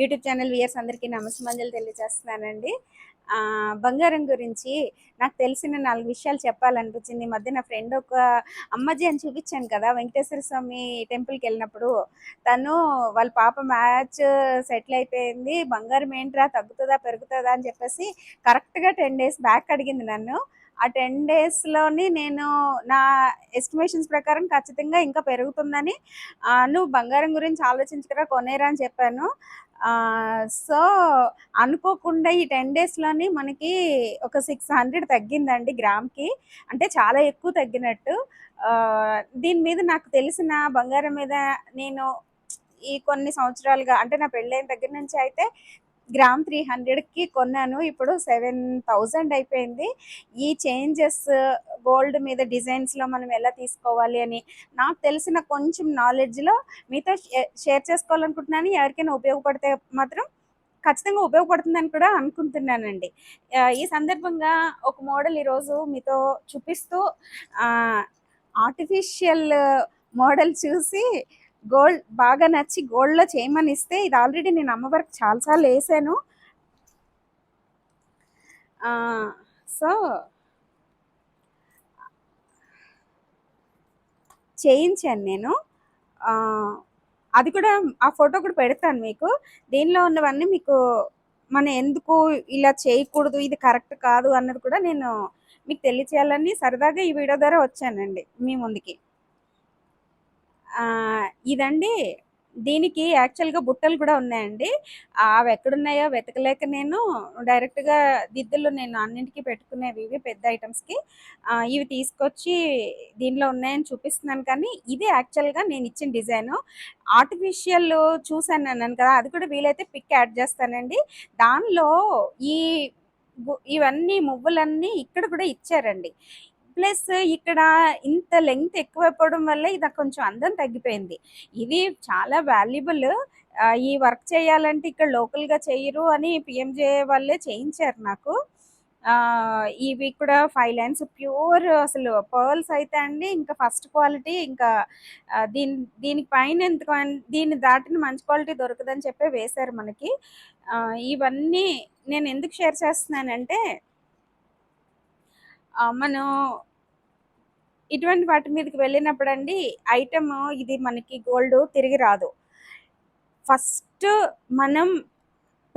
YouTube channel weirs అందరికీ నమస్మంజలు తెలియజేస్తున్నానండి. బంగారం గురించి నాకు తెలిసిన నాలుగు విషయాలు చెప్పాలనిపించింది. ఈ మధ్య నా ఫ్రెండ్ ఒక అమ్మజీ అని చూపించాను కదా వెంకటేశ్వర స్వామి టెంపుల్కి వెళ్ళినప్పుడు. తను వాళ్ళ పాప మ్యాచ్ సెటిల్ అయిపోయింది. బంగారం ఏంట్రా తగ్గుతుందా పెరుగుతుందా అని చెప్పేసి కరెక్ట్గా టెన్ డేస్ బ్యాక్ అడిగింది నన్ను. ఆ టెన్ డేస్లోని నేను నా ఎస్టిమేషన్స్ ప్రకారం ఖచ్చితంగా ఇంకా పెరుగుతుందని నువ్వు బంగారం గురించి ఆలోచించకరా కొనేరా అని చెప్పాను. సో అనుకోకుండా ఈ టెన్ డేస్లోని మనకి ఒక సిక్స్ హండ్రెడ్ తగ్గిందండి గ్రామ్కి. అంటే చాలా ఎక్కువ తగ్గినట్టు. దీని మీద నాకు తెలిసిన బంగారం మీద నేను ఈ కొన్ని సంవత్సరాలుగా అంటే నా పెళ్ళైన దగ్గర నుంచి అయితే గ్రామ్ త్రీ హండ్రెడ్కి కొన్నాను. ఇప్పుడు సెవెన్ థౌజండ్ అయిపోయింది. ఈ చేంజెస్ గోల్డ్ మీద డిజైన్స్లో మనం ఎలా తీసుకోవాలి అని నాకు తెలిసిన కొంచెం నాలెడ్జ్లో మీతో షేర్ చేసుకోవాలనుకుంటున్నాను. ఎవరికైనా ఉపయోగపడితే మాత్రం ఖచ్చితంగా ఉపయోగపడుతుందని కూడా అనుకుంటున్నానండి. ఈ సందర్భంగా ఒక మోడల్ ఈరోజు మీతో చూపిస్తూ ఆర్టిఫిషియల్ మోడల్ చూసి గోల్డ్ బాగా నచ్చి గోల్డ్లో చేయమని ఇస్తే ఇది ఆల్రెడీ నేను అమ్మవారికి చాలాసార్లు వేసాను. సో చేయించాను నేను. అది కూడా ఆ ఫోటో కూడా పెడతాను మీకు. దీనిలో ఉన్నవన్నీ మీకు మనం ఎందుకు ఇలా చేయకూడదు ఇది కరెక్ట్ కాదు అన్నది కూడా నేను మీకు తెలియచేయాలని సరదాగా ఈ వీడియో ద్వారా వచ్చానండి మీ ముందుకి. ఇదండి. దీనికి యాక్చువల్గా బుట్టలు కూడా ఉన్నాయండి. అవి ఎక్కడున్నాయో వెతకలేక నేను డైరెక్ట్గా దిద్దులు నేను అన్నింటికి పెట్టుకునేవి ఇవి పెద్ద ఐటమ్స్కి ఇవి తీసుకొచ్చి దీనిలో ఉన్నాయని చూపిస్తున్నాను కానీ ఇది యాక్చువల్గా నేను ఇచ్చిన డిజైను ఆర్టిఫిషియల్ చూసాను అన్నాను కదా అది కూడా వీలైతే పిక్ యాడ్ చేస్తానండి. దానిలో ఈ ఇవన్నీ మువ్వులన్నీ ఇక్కడ కూడా ఇచ్చారండి. ప్లస్ ఇక్కడ ఇంత లెంగ్త్ ఎక్కువైపోవడం వల్ల ఇది కొంచెం అందం తగ్గిపోయింది. ఇది చాలా వాల్యుబుల్. ఈ వర్క్ చేయాలంటే ఇక్కడ లోకల్గా చేయరు అని పిఎంజే వాళ్ళే చేయించారు నాకు. ఇవి కూడా ఫైవ్ లైన్స్ ప్యూర్ అసలు పర్ల్స్ అయితే అండి ఇంకా ఫస్ట్ క్వాలిటీ ఇంకా దీని దీని పైన ఎంత దీన్ని దాటిన మంచి క్వాలిటీ దొరకదని చెప్పి వేశారు మనకి. ఇవన్నీ నేను ఎందుకు షేర్ చేస్తున్నానంటే మనం ఇటువంటి వాటి మీదకి వెళ్ళినప్పుడు అండి ఐటమ్ ఇది మనకి గోల్డ్ తిరిగి రాదు. ఫస్ట్ మనం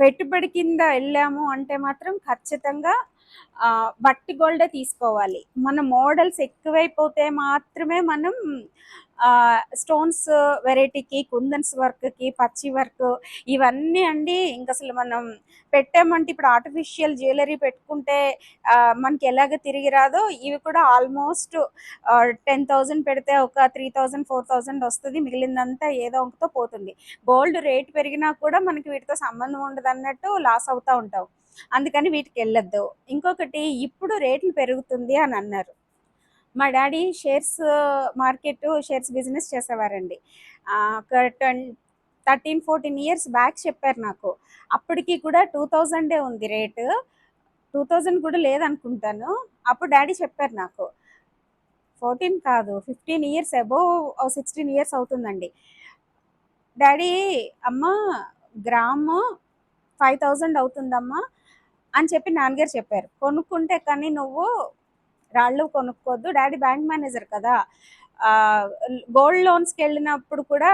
పెట్టుబడి కింద వెళ్ళాము అంటే మాత్రం ఖచ్చితంగా బట్టి గోల్డే తీసుకోవాలి. మన మోడల్స్ ఎక్కువైపోతే మాత్రమే మనం స్టోన్స్ వెరైటీకి కుందన్స్ వర్క్కి పచ్చి వర్క్ ఇవన్నీ అండి. ఇంక అసలు మనం పెట్టామంటే ఇప్పుడు ఆర్టిఫిషియల్ జ్యువెలరీ పెట్టుకుంటే మనకి ఎలాగ తిరిగి రాదో ఇవి కూడా ఆల్మోస్ట్ టెన్ థౌజండ్ పెడితే ఒక త్రీ థౌజండ్ ఫోర్ థౌజండ్ వస్తుంది. మిగిలిందంతా ఏదో ఒకతో పోతుంది. గోల్డ్ రేట్ పెరిగినా కూడా మనకి వీటితో సంబంధం ఉండదు అన్నట్టు లాస్ అవుతూ ఉంటాం అందుకని వీటికి వెళ్ళొద్దు. ఇంకొకటి ఇప్పుడు రేట్లు పెరుగుతుంది అని అన్నారు. మా daddy shares market shares business చేసేవారండి. ఒక twelve thirteen fourteen years back చెప్పారు నాకు. అప్పటికి కూడా టూ థౌజండే ఉంది రేటు. టూ థౌజండ్ కూడా లేదనుకుంటాను. అప్పుడు డాడీ చెప్పారు నాకు. ఫోర్టీన్ కాదు fifteen years above sixteen years అవుతుందండి. డాడీ అమ్మ గ్రాము ఫైవ్ థౌజండ్ అవుతుందమ్మా. అని చెప్పి నాన్నగారు చెప్పారు. కొనుక్కుంటే కానీ నువ్వు రాళ్ళు కొనుక్కోవద్దు డాడీ బ్యాంక్ మేనేజర్ కదా. గోల్డ్ లోన్స్కి వెళ్ళినప్పుడు కూడా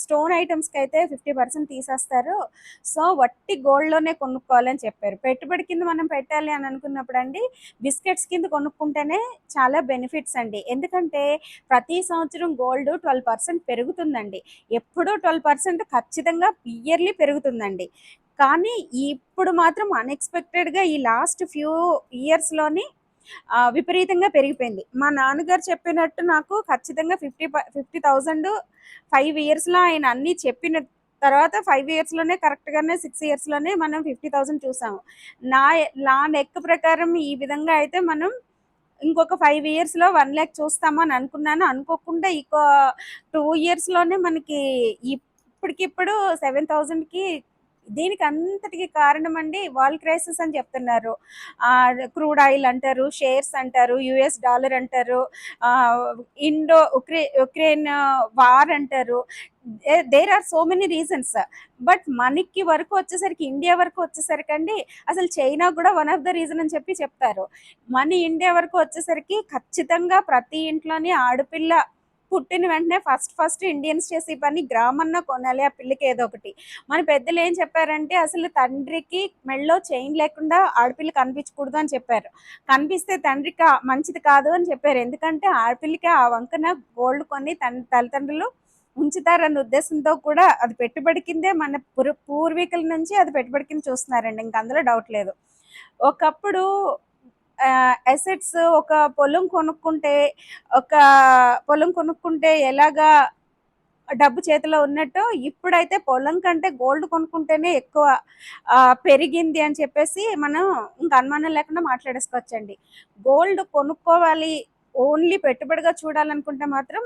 స్టోన్ ఐటమ్స్కి అయితే ఫిఫ్టీ పర్సెంట్ తీసేస్తారు. సో వట్టి గోల్డ్లోనే కొనుక్కోవాలని చెప్పారు. పెట్టుబడి కింద మనం పెట్టాలి అని అనుకున్నప్పుడు అండి బిస్కెట్స్ కింద కొనుక్కుంటేనే చాలా బెనిఫిట్స్ అండి. ఎందుకంటే ప్రతి సంవత్సరం గోల్డ్ ట్వెల్వ్ పర్సెంట్ పెరుగుతుందండి. ఎప్పుడూ ట్వెల్వ్ పర్సెంట్ ఖచ్చితంగా ఇయర్లీ పెరుగుతుందండి. కానీ ఇప్పుడు మాత్రం అన్ఎక్స్పెక్టెడ్గా ఈ లాస్ట్ ఫ్యూ ఇయర్స్లోని విపరీతంగా పెరిగిపోయింది. మా నాన్నగారు చెప్పినట్టు నాకు ఖచ్చితంగా ఫిఫ్టీ ఫిఫ్టీ థౌజండ్ ఫైవ్ ఇయర్స్లో ఆయన అన్నీ చెప్పిన తర్వాత ఫైవ్ ఇయర్స్లోనే కరెక్ట్గానే సిక్స్ ఇయర్స్లోనే మనం ఫిఫ్టీ థౌజండ్ చూసాము. నా నా లెక్క ప్రకారం ఈ విధంగా అయితే మనం ఇంకొక ఫైవ్ ఇయర్స్లో వన్ ల్యాక్ చూస్తామని అనుకున్నాను. అనుకోకుండా ఇంకో టూ ఇయర్స్లోనే మనకి ఇప్పటికిప్పుడు సెవెన్ థౌజండ్కి దీనికి అంతటికి కారణం అండి వాల్ క్రైసిస్ అని చెప్తున్నారు. క్రూడ్ ఆయిల్ అంటారు షేర్స్ అంటారు యుఎస్ డాలర్ అంటారు ఇండో ఉక్రె ఉక్రెయిన్ వార్ అంటారు. There are so many reasons but మనకి వరకు వచ్చేసరికి ఇండియా వరకు వచ్చేసరికి అండి అసలు చైనా కూడా వన్ ఆఫ్ ద రీజన్ అని చెప్పి చెప్తారు. మన ఇండియా వరకు వచ్చేసరికి ఖచ్చితంగా ప్రతి ఇంట్లోని ఆడపిల్ల పుట్టిన వెంటనే ఫస్ట్ ఫస్ట్ ఇండియన్స్ చేసే పని గ్రామన్న కొనాలి ఆ పిల్లకి ఏదో ఒకటి. మన పెద్దలు ఏం చెప్పారంటే అసలు తండ్రికి మెళ్ళో చైన్ లేకుండా ఆడపిల్ల కనిపించకూడదు అని చెప్పారు. కనిపిస్తే తండ్రికి మంచిది కాదు అని చెప్పారు. ఎందుకంటే ఆడపిల్లకి ఆ వంకన గోల్డ్ కొని తన తల్లిదండ్రులు ఉంచుతారన్న ఉద్దేశంతో కూడా అది పెట్టుబడి కిందే మన పూర్వీకుల నుంచి అది పెట్టుబడి కింద చూస్తున్నారండి. ఇంక అందులో డౌట్ లేదు. ఒకప్పుడు అసెట్స్ ఒక పొలం కొనుక్కుంటే ఒక పొలం కొనుక్కుంటే ఎలాగా డబ్బు చేతిలో ఉన్నట్టు ఇప్పుడైతే పొలం కంటే గోల్డ్ కొనుక్కుంటేనే ఎక్కువ పెరిగింది అని చెప్పేసి మనం ఇంకా అనుమానం లేకుండా మాట్లాడేసుకోవచ్చండి. గోల్డ్ కొనుక్కోవాలి ఓన్లీ పెట్టుబడిగా చూడాలనుకుంటే మాత్రం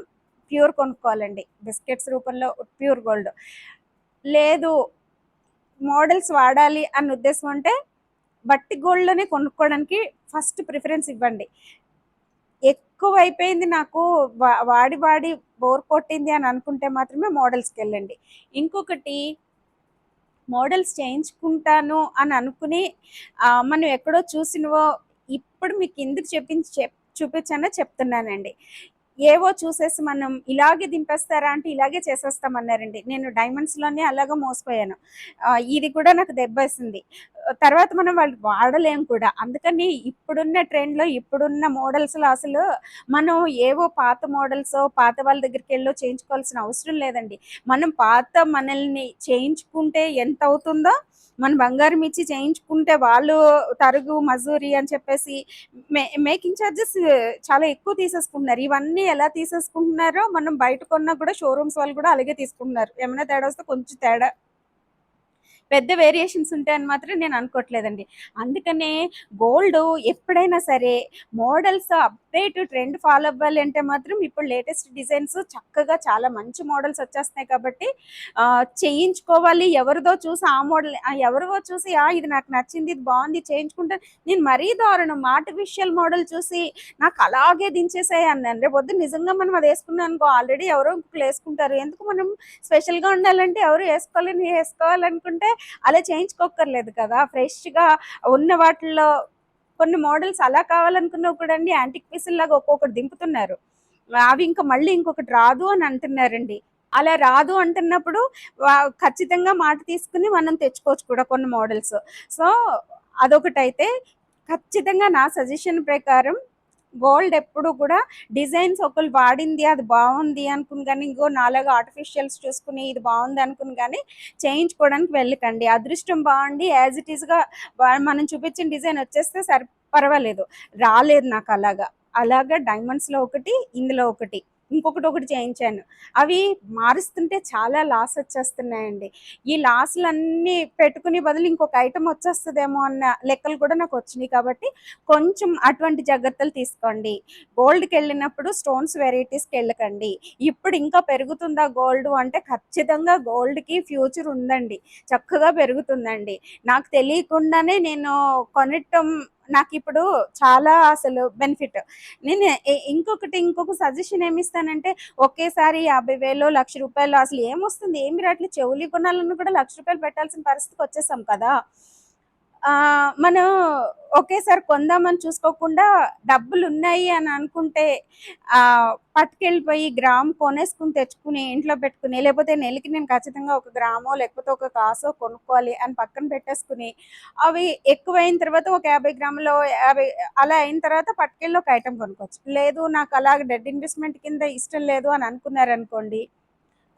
ప్యూర్ కొనుక్కోవాలండి. బిస్కెట్స్ రూపంలో ప్యూర్ గోల్డ్ లేదు మోడల్స్ వాడాలి అన్న ఉద్దేశం అంటే బట్టి గోల్డ్లోనే కొనుక్కోవడానికి ఫస్ట్ ప్రిఫరెన్స్ ఇవ్వండి. ఎక్కువ అయిపోయింది నాకు వా- వాడి వాడి బోర్ కొట్టింది అని అనుకుంటే మాత్రమే మోడల్స్కి వెళ్ళండి. ఇంకొకటి మోడల్స్ చేయించుకుంటాను అని అనుకుని మనం ఎక్కడో చూసినవో ఇప్పుడు మీకు ఎందుకు చెప్పించి చెప్ చూపించానో చెప్తున్నానండి. ఏవో చూసేసి మనం ఇలాగే దింపేస్తారా అంటే ఇలాగే చేసేస్తామన్నారండి. నేను డైమండ్స్లోనే అలాగే మోసపోయాను. ఇది కూడా నాకు దెబ్బేసింది. తర్వాత మనం వాళ్ళు వాడలేం కూడా. అందుకని ఇప్పుడున్న ట్రెండ్లో ఇప్పుడున్న మోడల్స్లో అసలు మనం ఏవో పాత మోడల్స్ పాత వాళ్ళ దగ్గరికి వెళ్ళో చేయించుకోవాల్సిన అవసరం లేదండి. మనం పాత మనల్ని చేయించుకుంటే ఎంత అవుతుందో మన బంగారం ఇచ్చి చేయించుకుంటే వాళ్ళు తరుగు మజూరి అని చెప్పేసి మే మేకింగ్ ఛార్జెస్ చాలా ఎక్కువ తీసేసుకుంటున్నారు. ఇవన్నీ ఎలా తీసేసుకుంటున్నారో మనం బయట కొన్నా కూడా షోరూమ్స్ వాళ్ళు కూడా అలాగే తీసుకుంటున్నారు. ఏమైనా తేడా వస్తే కొంచెం తేడా పెద్ద వేరియేషన్స్ ఉంటాయని మాత్రం నేను అనుకోవట్లేదండి. అందుకనే గోల్డ్ ఎప్పుడైనా సరే మోడల్స్ అప్డేట్ ట్రెండ్ ఫాలో అవ్వాలి అంటే మాత్రం ఇప్పుడు లేటెస్ట్ డిజైన్స్ చక్కగా చాలా మంచి మోడల్స్ వచ్చేస్తున్నాయి కాబట్టి ఆ, చేయించుకోవాలి. ఎవరిదో చూసి ఆ మోడల్ ఎవరిదో చూసి ఆ ఇది నాకు నచ్చింది ఇది బాగుంది చేయించుకుంటే. నేను మరీ దారుణం. ఆర్టిఫిషియల్ మోడల్ చూసి నాకు అలాగే దించేసాయి అన్నాను రేపు పొద్దున్న నిజంగా మనం అది వేసుకున్నాం అనుకో ఆల్రెడీ ఎవరో ఇంకొకరు వేసుకుంటారు. ఎందుకు మనం స్పెషల్గా ఉండాలంటే ఎవరు వేసుకోవాలని వేసుకోవాలనుకుంటే అలా చేయించుకోక్కర్లేదు కదా. ఫ్రెష్గా ఉన్న వాటిల్లో కొన్ని మోడల్స్ అలా కావాలనుకున్నవి కూడా అండి యాంటిక్ పీసుల లాగా ఒక్కొక్కటి దింపుతున్నారు. అవి ఇంకా మళ్ళీ ఇంకొకటి రాదు అని అంటున్నారండి. అలా రాదు అంటున్నప్పుడు వా- ఖచ్చితంగా మాట తీసుకుని మనం తెచ్చుకోవచ్చు కూడా కొన్ని మోడల్స్. సో అదొకటైతే ఖచ్చితంగా నా సజెషన్ ప్రకారం గోల్డ్ ఎప్పుడు కూడా డిజైన్స్ ఒకరు వాడింది అది బాగుంది అనుకుని కానీ ఇంకో నాలుగు ఆర్టిఫిషియల్స్ చూసుకుని ఇది బాగుంది అనుకుని కానీ చేయించుకోవడానికి వెళ్ళకండి. అదృష్టం బాగుండి యాజ్ ఇట్ ఈస్గా మనం చూపించిన డిజైన్ వచ్చేస్తే సరి పర్వాలేదు. రాలేదు నాకు అలాగా. అలాగా డైమండ్స్లో ఒకటి ఇందులో ఒకటి. ఇంకొకటి ఒకటి చేయించాను. అవి మారుస్తుంటే చాలా లాస్ వచ్చేస్తున్నాయండి. ఈ లాస్లన్నీ పెట్టుకునే బదులు ఇంకొక ఐటమ్ వచ్చేస్తుందేమో అన్న లెక్కలు కూడా నాకు వచ్చినాయి కాబట్టి కొంచెం అటువంటి జాగ్రత్తలు తీసుకోండి. గోల్డ్కి వెళ్ళినప్పుడు స్టోన్స్ వెరైటీస్కి వెళ్ళకండి. ఇప్పుడు ఇంకా పెరుగుతుందా గోల్డ్ అంటే ఖచ్చితంగా గోల్డ్కి ఫ్యూచర్ ఉందండి. చక్కగా పెరుగుతుందండి. నాకు తెలియకుండానే నేను కొనటం నాకు ఇప్పుడు చాలా అసలు బెనిఫిట్. నేను ఇంకొకటి ఇంకొక సజెషన్ ఏమిస్తానంటే ఒకేసారి యాభై వేలు లక్ష రూపాయలు అసలు ఏమొస్తుంది? ఏమి రావట్లేదు చెవులు కొనాలన్నా కూడా లక్ష రూపాయలు పెట్టాల్సిన పరిస్థితికి వచ్చేసాం కదా. మనం ఒకేసారి కొందామని చూసుకోకుండా డబ్బులు ఉన్నాయి అని అనుకుంటే ఆ, పట్టుకెళ్ళిపోయి గ్రామ్ కొనేసుకుని తెచ్చుకుని ఇంట్లో పెట్టుకుని లేకపోతే నెలకి నేను ఖచ్చితంగా ఒక గ్రామో లేకపోతే ఒక కాసో కొనుక్కోవాలి అని పక్కన పెట్టేసుకుని అవి ఎక్కువైన తర్వాత ఒక యాభై గ్రాములో యాభై అలా అయిన తర్వాత పట్టుకెళ్ళి ఒక ఐటెం కొనుక్కోవచ్చు. లేదు నాకు అలాగ డెడ్ ఇన్వెస్ట్మెంట్ కింద ఇష్టం లేదు అని అనుకున్నారనుకోండి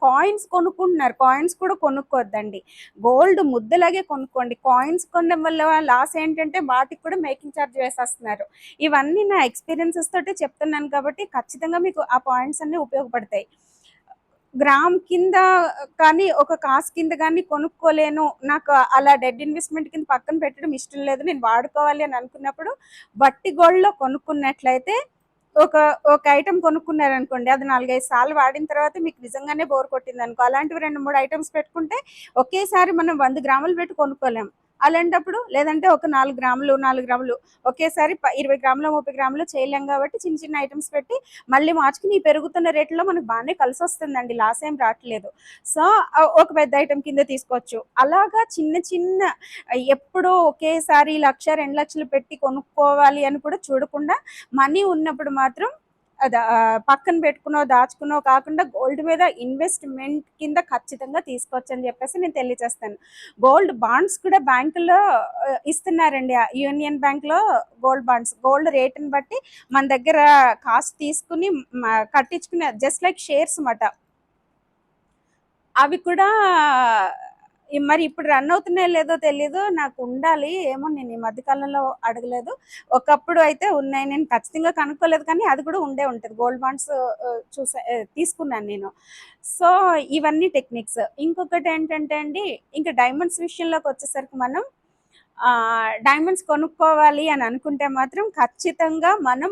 కాయిన్స్ కొనుక్కుంటున్నారు. కాయిన్స్ కూడా కొనుక్కోవద్దండి గోల్డ్ ముద్దలాగే కొనుక్కోండి. కాయిన్స్ కొనడం వల్ల లాస్ ఏంటంటే వాటికి కూడా మేకింగ్ ఛార్జ్ వేసేస్తున్నారు. ఇవన్నీ నా ఎక్స్పీరియన్సెస్ తోటి చెప్తున్నాను కాబట్టి ఖచ్చితంగా మీకు ఆ పాయింట్స్ అన్నీ ఉపయోగపడతాయి. గ్రామ్ కింద కానీ ఒక కాస్ కింద కానీ కొనుక్కోలేను. నాకు అలా డెడ్ ఇన్వెస్ట్మెంట్ కింద పక్కన పెట్టడం ఇష్టం లేదు. నేను వాడుకోవాలి అని అనుకున్నప్పుడు బట్టి గోల్డ్లో కొనుక్కున్నట్లయితే ఒక ఒక ఐటమ్ కొనుక్కున్నారనుకోండి అది నాలుగైదు సార్లు వాడిన తర్వాత మీకు నిజంగానే బోర్ కొట్టింది అనుకో అలాంటివి రెండు మూడు ఐటమ్స్ పెట్టుకుంటే ఒకేసారి మనం వంద గ్రాములు పెట్టి కొనుక్కోలేం. అలాంటప్పుడు లేదంటే ఒక నాలుగు గ్రాములు నాలుగు గ్రాములు ఒకేసారి ఇరవై గ్రాములు ముప్పై గ్రాములు చేయలేం కాబట్టి చిన్న చిన్న ఐటమ్స్ పెట్టి మళ్ళీ మార్చుకుని ఈ పెరుగుతున్న రేట్లో మనకు బాగానే కలిసి వస్తుందండి లాస్ ఏం రావట్లేదు. సో ఒక పెద్ద ఐటమ్ కింద తీసుకోవచ్చు. అలాగా చిన్న చిన్న ఎప్పుడో ఒకేసారి లక్ష రెండు లక్షలు పెట్టి కొనుక్కోవాలి అని కూడా చూడకుండా మనీ ఉన్నప్పుడు మాత్రం పక్కన పెట్టుకునో దాచుకునో కాకుండా గోల్డ్ మీద ఇన్వెస్ట్మెంట్ కింద ఖచ్చితంగా తీసుకోవచ్చు అని చెప్పేసి నేను తెలియజేస్తాను. గోల్డ్ బాండ్స్ కూడా బ్యాంకులో ఇస్తున్నారండి. యూనియన్ బ్యాంక్లో గోల్డ్ బాండ్స్ గోల్డ్ రేట్ని బట్టి మన దగ్గర కాస్ట్ తీసుకుని కట్టించుకునే జస్ట్ లైక్ షేర్స్ అన్నమాట. అవి కూడా మరి ఇప్పుడు రన్ అవుతున్నాయో లేదో తెలీదు. నాకు ఉండాలి. ఏమో నేను ఈ మధ్యకాలంలో అడగలేదు. ఒకప్పుడు అయితే ఉన్నాయి. నేను ఖచ్చితంగా కనుక్కోలేదు కానీ అది కూడా ఉండే ఉంటుంది. గోల్డ్ బాండ్స్ చూసా తీసుకున్నాను నేను. సో ఇవన్నీ టెక్నిక్స్ ఇంకొకటి ఏంటంటే అండి ఇంకా డైమండ్స్ విషయంలోకి వచ్చేసరికి మనం డైమండ్స్ కొనుక్కోవాలి అని అనుకుంటే మాత్రం ఖచ్చితంగా మనం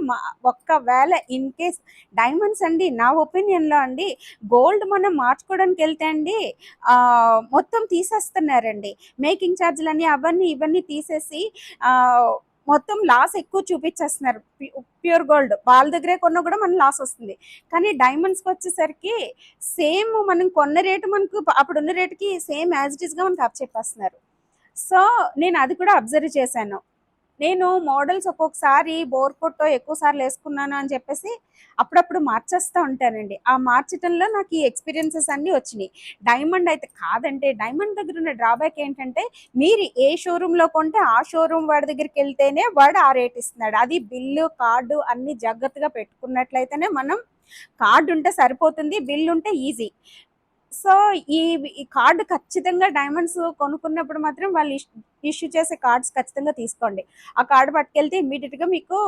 ఒక్కవేళ ఇన్ కేస్ డైమండ్స్ అండి నా ఒపీనియన్లో అండి గోల్డ్ మనం మార్చుకోవడానికి వెళ్తే అండి మొత్తం తీసేస్తున్నారండి. మేకింగ్ ఛార్జీలని అవన్నీ ఇవన్నీ తీసేసి మొత్తం లాస్ ఎక్కువ చూపించేస్తున్నారు. ప్యూర్ గోల్డ్ వాళ్ళ దగ్గరే కొన్నా కూడా మనం లాస్ వస్తుంది. కానీ డైమండ్స్కి వచ్చేసరికి సేమ్ మనం కొన్న రేటు మనకు అప్పుడున్న రేటుకి సేమ్ యాజ్ ఇట్ ఈస్గా మనకు అప్ చెప్పేస్తున్నారు. సో నేను అది కూడా అబ్జర్వ్ చేశాను. నేను మోడల్స్ ఒక్కొక్కసారి బోర్ కొట్టో ఎక్కువ సార్లు వేసుకున్నాను అని చెప్పేసి అప్పుడప్పుడు మార్చేస్తూ ఉంటానండి. ఆ మార్చటంలో నాకు ఈ ఎక్స్పీరియన్సెస్ అన్నీ వచ్చినాయి. డైమండ్ అయితే కాదంటే డైమండ్ దగ్గర ఉన్న డ్రాబ్యాక్ ఏంటంటే మీరు ఏ షోరూంలో కొంటే ఆ షోరూమ్ వాడి దగ్గరికి వెళ్తేనే వాడు ఆ రేట్ ఇస్తున్నాడు. అది బిల్లు కార్డు అన్ని జాగ్రత్తగా పెట్టుకున్నట్లయితేనే మనం కార్డు ఉంటే సరిపోతుంది బిల్ ఉంటే ఈజీ సో ఈ ఈ కార్డు ఖచ్చితంగా డైమండ్స్ కొనుక్కున్నప్పుడు మాత్రం వాళ్ళు ఇష్యూ చేసే కార్డ్స్ ఖచ్చితంగా తీసుకోండి. ఆ కార్డు పట్టుకెళ్తే ఇమ్మీడియట్గా మీకు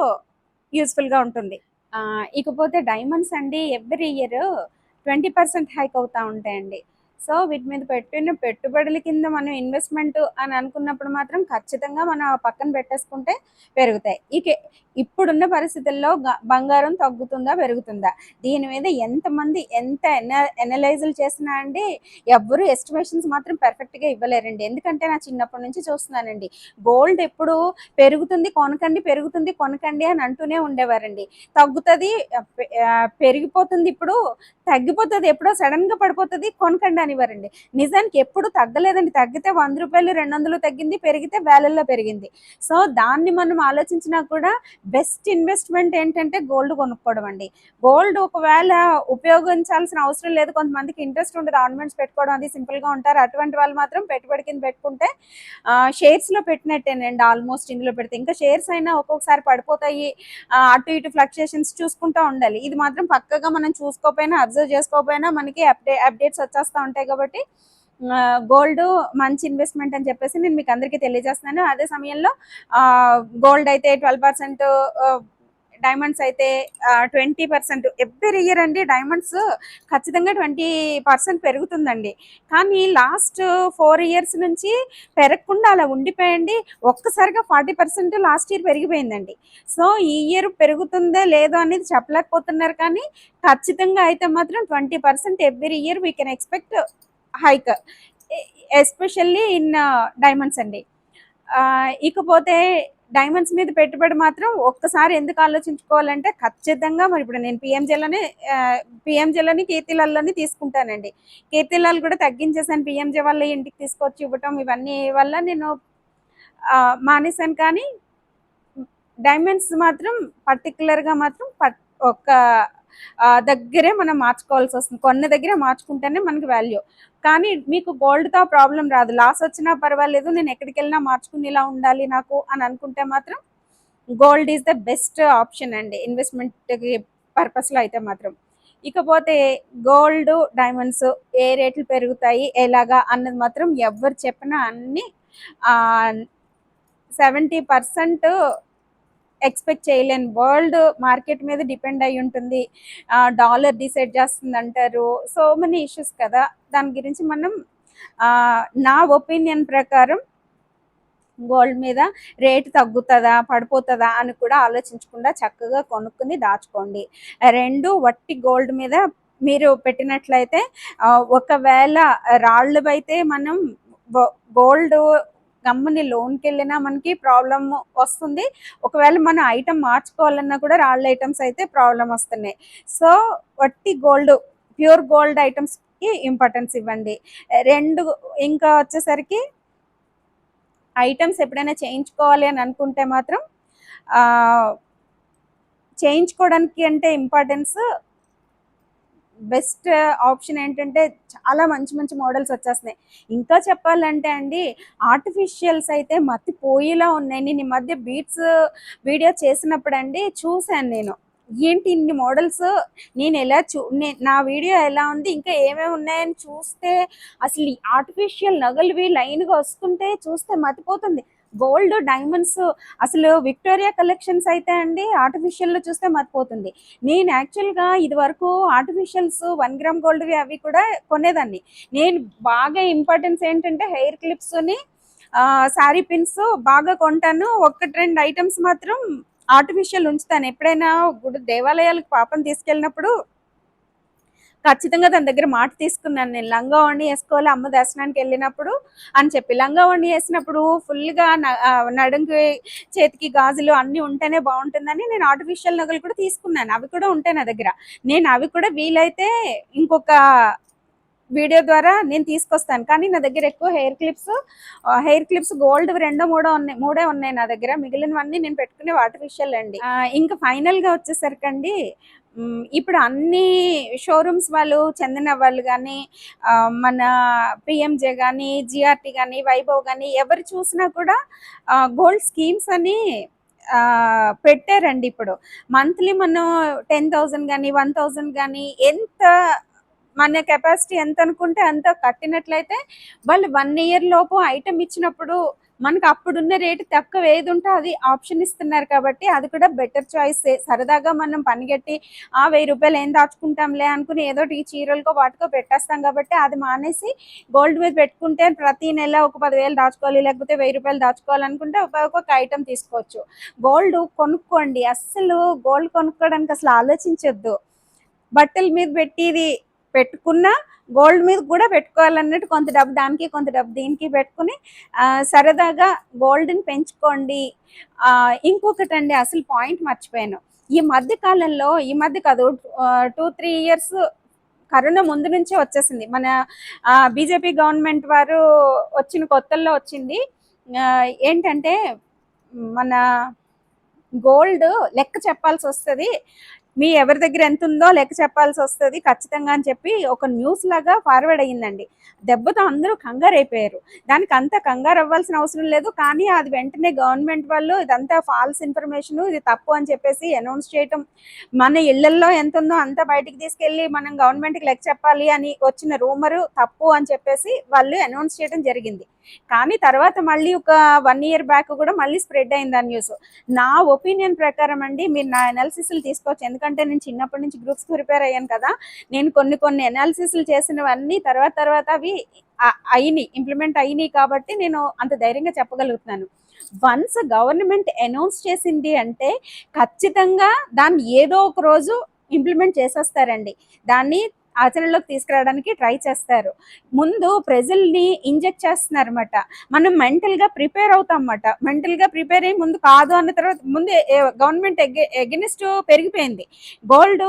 యూస్ఫుల్గా ఉంటుంది. ఆ, ఇకపోతే డైమండ్స్ అండి every year twenty percent hike అవుతూ ఉంటాయండి. సో వీటి మీద పెట్టిన పెట్టుబడుల కింద మనం ఇన్వెస్ట్మెంట్ అని అనుకున్నప్పుడు మాత్రం ఖచ్చితంగా మనం పక్కన పెట్టేసుకుంటే పెరుగుతాయి. ఇక ఇప్పుడున్న పరిస్థితుల్లో గ- బంగారం తగ్గుతుందా పెరుగుతుందా? దీని మీద ఎంతమంది ఎంత ఎన ఎనలైజులు చేసినా అండి ఎవ్వరు ఎస్టిమేషన్స్ మాత్రం పర్ఫెక్ట్గా ఇవ్వలేరండి. ఎందుకంటే నా చిన్నప్పటి నుంచి చూస్తున్నానండి. గోల్డ్ ఎప్పుడు పెరుగుతుంది కొనకండి పెరుగుతుంది కొనకండి అని అంటూనే ఉండేవారండి. తగ్గుతుంది పెరిగిపోతుంది ఇప్పుడు తగ్గిపోతుంది ఎప్పుడో సడన్గా పడిపోతుంది కొనకండి కానివ్వరండి. నిజానికి ఎప్పుడు తగ్గలేదండి. తగ్గితే వంద రూపాయలు రెండు వందలు తగ్గింది పెరిగితే వేలల్లో పెరిగింది. సో దాన్ని మనం ఆలోచించినా కూడా బెస్ట్ ఇన్వెస్ట్మెంట్ ఏంటంటే గోల్డ్ కొనుక్కోవడం అండి. గోల్డ్ ఒకవేళ ఉపయోగించాల్సిన అవసరం లేదు. కొంతమందికి ఇంట్రెస్ట్ ఉండదు. ఆర్నమెంట్స్ పెట్టుకోవడం అది సింపుల్గా ఉంటారు. అటువంటి వాళ్ళు మాత్రం పెట్టుబడి కింద పెట్టుకుంటే షేర్స్లో పెట్టినట్టేనండి ఆల్మోస్ట్ ఇందులో పెడితే. ఇంకా షేర్స్ అయినా ఒక్కొక్కసారి పడిపోతాయి. అటు ఇటు ఫ్లక్చుయేషన్స్ చూసుకుంటూ ఉండాలి. ఇది మాత్రం పక్కగా మనం చూసుకోకపోయినా అబ్జర్వ్ చేసుకోకపోయినా మనకి అప్డే అప్డేట్స్ వచ్చేస్తూ ఉంటాయి. కాబట్టి గోల్డ్ మంచి ఇన్వెస్ట్మెంట్ అని చెప్పేసి నేను మీకు అందరికీ తెలియజేస్తున్నాను. అదే సమయంలో గోల్డ్ అయితే ట్వెల్వ్ పర్సెంట్ డైమండ్స్ అయితే ట్వంటీ పర్సెంట్ ఎవ్రీ ఇయర్ అండి డైమండ్స్ ఖచ్చితంగా ట్వంటీ పర్సెంట్ పెరుగుతుందండి. కానీ లాస్ట్ ఫోర్ ఇయర్స్ నుంచి పెరగకుండా అలా ఉండిపోయండి ఒక్కసారిగా ఫార్టీ పర్సెంట్ లాస్ట్ ఇయర్ పెరిగిపోయిందండి. సో ఈ ఇయర్ పెరుగుతుందో లేదో అనేది చెప్పలేకపోతున్నారు కానీ ఖచ్చితంగా అయితే మాత్రం twenty percent every year we can expect hike especially in diamonds అండి. ఇకపోతే డైమండ్స్ మీద పెట్టుబడి మాత్రం ఒక్కసారి ఎందుకు ఆలోచించుకోవాలంటే ఖచ్చితంగా మరి ఇప్పుడు నేను పిఎంజేలోనే పిఎంజేలోని కీర్తిలాల్లోని తీసుకుంటానండి. కీర్తిలాల్ కూడా తగ్గించేసాను పిఎంజే వల్ల ఇంటికి తీసుకొచ్చి ఇవ్వటం ఇవన్నీ వల్ల నేను మానేశాను కానీ డైమండ్స్ మాత్రం పర్టికులర్గా మాత్రం పట్ ఒక దగ్గరే మనం మార్చుకోవాల్సి వస్తుంది. కొన్న దగ్గరే మార్చుకుంటేనే మనకి వాల్యూ కానీ మీకు గోల్డ్తో ప్రాబ్లం రాదు. లాస్ వచ్చినా పర్వాలేదు నేను ఎక్కడికి వెళ్ళినా మార్చుకునేలా ఉండాలి నాకు అని అనుకుంటే మాత్రం gold is the best option అండి. ఇన్వెస్ట్మెంట్ పర్పస్లో అయితే మాత్రం. ఇకపోతే గోల్డ్ డైమండ్స్ ఏ రేట్లు పెరుగుతాయి ఎలాగా అన్నది మాత్రం ఎవరు చెప్పినా అన్ని సెవెంటీ పర్సెంట్ ఎక్స్పెక్ట్ చేయలేను వరల్డ్ మార్కెట్ మీద డిపెండ్ అయి ఉంటుంది. డాలర్ డిసైడ్ చేస్తుంది అంటారు సో మెనీ ఇష్యూస్ కదా. దాని గురించి మనం నా ఒపీనియన్ ప్రకారం గోల్డ్ మీద రేటు తగ్గుతుందా పడిపోతుందా అని కూడా ఆలోచించకుండా చక్కగా కొనుక్కుని దాచుకోండి. రెండు వట్టి గోల్డ్ మీద మీరు పెట్టినట్లయితే ఒకవేళ రాళ్ళు అయితే మనం గోల్డ్ గమ్ముని లోన్కి వెళ్ళినా మనకి ప్రాబ్లం వస్తుంది. ఒకవేళ మనం ఐటమ్ మార్చుకోవాలన్నా కూడా రాళ్ళ ఐటమ్స్ అయితే ప్రాబ్లం వస్తున్నాయి. సో వట్టి గోల్డ్ ప్యూర్ గోల్డ్ ఐటమ్స్కి ఇంపార్టెన్స్ ఇవ్వండి. రెండు ఇంకా వచ్చేసరికి ఐటమ్స్ ఎప్పుడైనా చేయించుకోవాలి అని అనుకుంటే మాత్రం చేయించుకోవడానికి అంటే ఇంపార్టెన్స్ బెస్ట్ ఆప్షన్ ఏంటంటే చాలా మంచి మంచి మోడల్స్ వచ్చేస్తున్నాయి. ఇంకా చెప్పాలంటే అండి ఆర్టిఫిషియల్స్ అయితే మతిపోయేలా ఉన్నాయి. నేను ఈ మధ్య బీట్స్ వీడియో చేసినప్పుడు అండి చూశాను నేను. ఏంటి ఇన్ని మోడల్స్ నేను ఎలా చూ నా వీడియో ఎలా ఉంది? ఇంకా ఏమేమి ఉన్నాయని చూస్తే అసలు ఆర్టిఫిషియల్ నగలువి లైన్గా వస్తుంటే చూస్తే మతిపోతుంది. గోల్డ్ డైమండ్స్ అసలు విక్టోరియా కలెక్షన్స్ అయితే అండి ఆర్టిఫిషియల్లో చూస్తే మర్చిపోతుంది నేను యాక్చువల్గా ఇది వరకు ఆర్టిఫిషియల్స్ వన్ గ్రామ్ గోల్డ్వి అవి కూడా కొనేదాన్ని. నేను బాగా ఇంపార్టెన్స్ ఏంటంటే హెయిర్ క్లిప్స్ని శారీ పిన్స్ బాగా కొంటాను. ఒకటి రెండు ఐటమ్స్ మాత్రం ఆర్టిఫిషియల్ ఉంచుతాను. ఎప్పుడైనా గుడి దేవాలయాలకు పాపం తీసుకెళ్ళినప్పుడు ఖచ్చితంగా తన దగ్గర మాట తీసుకున్నాను. నేను లంగా వండి వేసుకోవాలి అమ్మ దర్శనానికి వెళ్ళినప్పుడు అని చెప్పి. లంగా వండి వేసినప్పుడు ఫుల్గా నడుంకి చేతికి గాజులు అన్నీ ఉంటేనే బాగుంటుందని నేను ఆర్టిఫిషియల్ నగలు కూడా తీసుకున్నాను. అవి కూడా ఉంటాయి నా దగ్గర. నేను అవి కూడా వీలైతే ఇంకొక వీడియో ద్వారా నేను తీసుకొస్తాను. కానీ నా దగ్గర ఎక్కువ hair clips hair clips gold రెండో మూడో ఉన్నాయి మూడే ఉన్నాయి నా దగ్గర. మిగిలినవన్నీ నేను పెట్టుకునే ఆర్టిఫిషియల్ అండి. ఇంకా ఫైనల్గా వచ్చేసరికండి ఇప్పుడు అన్ని షోరూమ్స్ వాళ్ళు చందన వాళ్ళు కానీ మన పిఎంజే కానీ జిఆర్టీ కానీ వైభవ్ కానీ ఎవరు చూసినా కూడా గోల్డ్ స్కీమ్స్ అని పెట్టారండి ఇప్పుడు. మంత్లీ మనం టెన్ థౌజండ్ కానీ వన్ థౌజండ్ కానీ ఎంత మన కెపాసిటీ ఎంత అనుకుంటే అంత కట్టినట్లయితే వాళ్ళు వన్ ఇయర్ లోపు ఐటమ్ ఇచ్చినప్పుడు మనకు అప్పుడున్న రేటు తక్కువ ఏది ఉంటే అది ఆప్షన్ ఇస్తున్నారు కాబట్టి అది కూడా బెటర్ చాయిస్ సరదాగా మనం పనిగట్టి ఆ వెయ్యి రూపాయలు ఏం దాచుకుంటాంలే అనుకుని ఏదో ఈ చీరలకో వాటికో పెట్టేస్తాం కాబట్టి అది మానేసి గోల్డ్ మీద పెట్టుకుంటే ప్రతి నెల ఒక పదివేలు దాచుకోవాలి లేకపోతే వెయ్యి రూపాయలు దాచుకోవాలనుకుంటే ఒక్కొక్క ఐటమ్ తీసుకోవచ్చు. గోల్డ్ కొనుక్కోండి. అస్సలు గోల్డ్ కొనుక్కోవడానికి అసలు ఆలోచించొద్దు. బట్టల మీద పెట్టిది పెట్టుకున్నా గోల్డ్ మీద కూడా పెట్టుకోవాలన్నట్టు కొంత డబ్బు దానికి కొంత డబ్బు దీనికి పెట్టుకుని సరదాగా గోల్డ్ని పెంచుకోండి. ఇంకొకటి అండి అసలు పాయింట్ మర్చిపోయాను. ఈ మధ్య కాలంలో ఈ మధ్య కాదు టూ త్రీ ఇయర్స్ కరోనా ముందు నుంచే వచ్చేసింది. మన బీజేపీ గవర్నమెంట్ వారు వచ్చిన కొత్తల్లో వచ్చింది. ఏంటంటే మన గోల్డ్ లెక్క చెప్పాల్సి వస్తుంది. మీ ఎవరి దగ్గర ఎంత ఉందో లెక్క చెప్పాల్సి వస్తుంది ఖచ్చితంగా అని చెప్పి ఒక న్యూస్ లాగా ఫార్వర్డ్ అయ్యిందండి. దెబ్బతో అందరూ కంగారు అయిపోయారు దానికి అంత కంగారు అవ్వాల్సిన అవసరం లేదు కానీ అది వెంటనే గవర్నమెంట్ వాళ్ళు ఇదంతా ఫాల్స్ ఇన్ఫర్మేషన్ ఇది తప్పు అని చెప్పేసి అనౌన్స్ చేయటం మన ఇళ్ళల్లో ఎంత ఉందో అంత బయటికి తీసుకెళ్ళి మనం గవర్నమెంట్కి లెక్క చెప్పాలి అని వచ్చిన రూమరు తప్పు అని చెప్పేసి వాళ్ళు అనౌన్స్ చేయడం జరిగింది. కానీ తర్వాత మళ్ళీ ఒక వన్ ఇయర్ బ్యాక్ కూడా మళ్ళీ స్ప్రెడ్ అయింది ఆ న్యూస్. నా ఒపీనియన్ ప్రకారం అండి మీరు నా అనాలిసిస్లు తీసుకోవచ్చు. ఎందుకంటే నేను చిన్నప్పటి నుంచి గ్రూప్స్ ప్రిపేర్ అయ్యాను కదా నేను కొన్ని కొన్ని అనాలిసిస్లు చేసినవన్నీ తర్వాత తర్వాత అవి అయినాయి ఇంప్లిమెంట్ అయినాయి కాబట్టి నేను అంత ధైర్యంగా చెప్పగలుగుతున్నాను. వన్స్ గవర్నమెంట్ అనౌన్స్ చేసింది అంటే ఖచ్చితంగా దాన్ని ఏదో ఒక రోజు ఇంప్లిమెంట్ చేసేస్తారండి. దాన్ని ఆచరణలోకి తీసుకురావడానికి ట్రై చేస్తారు. ముందు ప్రజల్ని ఇంజెక్ట్ చేస్తున్నారు అనమాట మనం మెంటల్గా ప్రిపేర్ అవుతాం అన్నమాట మెంటల్గా ప్రిపేర్ అయ్యి ముందు కాదు అన్న తర్వాత ముందు గవర్నమెంట్ ఎగెనిస్ట్ పెరిగిపోయింది. గోల్డ్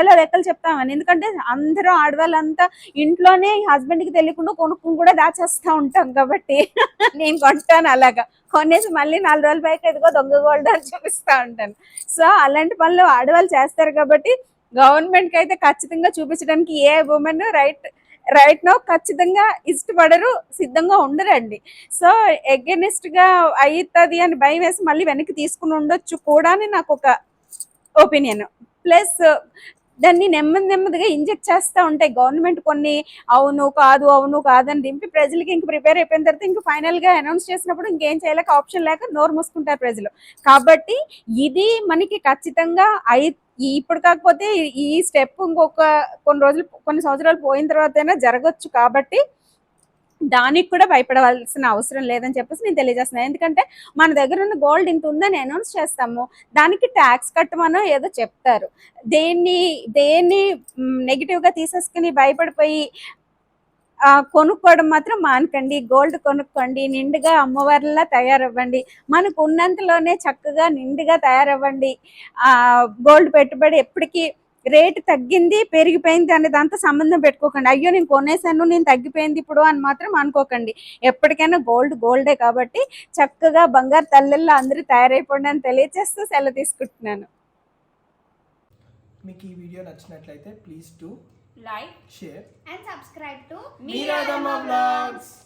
ఎలా లెక్కలు చెప్తామని ఎందుకంటే అందరూ ఆడవాళ్ళంతా ఇంట్లోనే హస్బెండ్కి తెలియకుండా కొనుక్కుని కూడా దాచేస్తూ ఉంటాం కాబట్టి నేను కొంటాను అలాగా. కొనేసి మళ్ళీ నాలుగు రోజుల పైకి ఎదుగో దొంగ గోల్డ్ అని చూపిస్తూ ఉంటాను. సో అలాంటి పనులు ఆడవాళ్ళు చేస్తారు కాబట్టి గవర్నమెంట్కి అయితే ఖచ్చితంగా చూపించడానికి ఏ ఉమెన్ రైట్ రైట్ నో ఖచ్చితంగా ఇష్టపడరు సిద్ధంగా ఉండరండి. సో ఎగెనిస్ట్గా అవుతుంది అని భయం వేసి మళ్ళీ వెనక్కి తీసుకుని ఉండొచ్చు కూడా అని నాకు ఒక ఒపీనియన్ ప్లస్ దాన్ని నెమ్మది నెమ్మదిగా ఇంజెక్ట్ చేస్తూ ఉంటాయి గవర్నమెంట్ కొన్ని అవును కాదు అవును కాదు అని దింపి ప్రజలకి ఇంక ప్రిపేర్ అయిపోయిన తర్వాత ఇంక ఫైనల్గా అనౌన్స్ చేసినప్పుడు ఇంకేం చేయలేక ఆప్షన్ లేక నోరు మూసుకుంటారు ప్రజలు. కాబట్టి ఇది మనకి ఖచ్చితంగా అయి ఇప్పుడు కాకపోతే ఈ- స్టెప్ ఇంకొక కొన్ని రోజులు కొన్ని సంవత్సరాలు పోయిన తర్వాత అయినా జరగచ్చు కాబట్టి దానికి కూడా భయపడవలసిన అవసరం లేదని చెప్పేసి నేను తెలియజేస్తున్నాను. ఎందుకంటే మన దగ్గర ఉన్న గోల్డ్ ఇంత ఉందని అనౌన్స్ చేస్తాము. దానికి ట్యాక్స్ కట్టమనో ఏదో చెప్తారు. దేన్ని దేన్ని నెగిటివ్గా తీసేసుకుని భయపడిపోయి కొనుక్కోవడం మాత్రం మానకండి. గోల్డ్ కొనుక్కోండి నిండుగా అమ్మవారిలా తయారవ్వండి. మనకు ఉన్నంతలోనే చక్కగా నిండుగా తయారవ్వండి. ఆ గోల్డ్ పెట్టుబడి ఎప్పటికీ రేటు తగ్గింది పెరిగిపోయింది అనే దాంతో సంబంధం పెట్టుకోకండి. అయ్యో నేను కొనేసాను నేను తగ్గిపోయింది ఇప్పుడు అని మాత్రం అనుకోకండి. ఎప్పటికైనా గోల్డ్ గోల్డే కాబట్టి చక్కగా బంగారు తల్లెల్లో అందరూ తయారైపోండి అని తెలియజేస్తూ సెలవు తీసుకుంటున్నాను. మీకు ఈ వీడియో నచ్చినట్లయితే please do like, share and subscribe to Miradama Vlogs.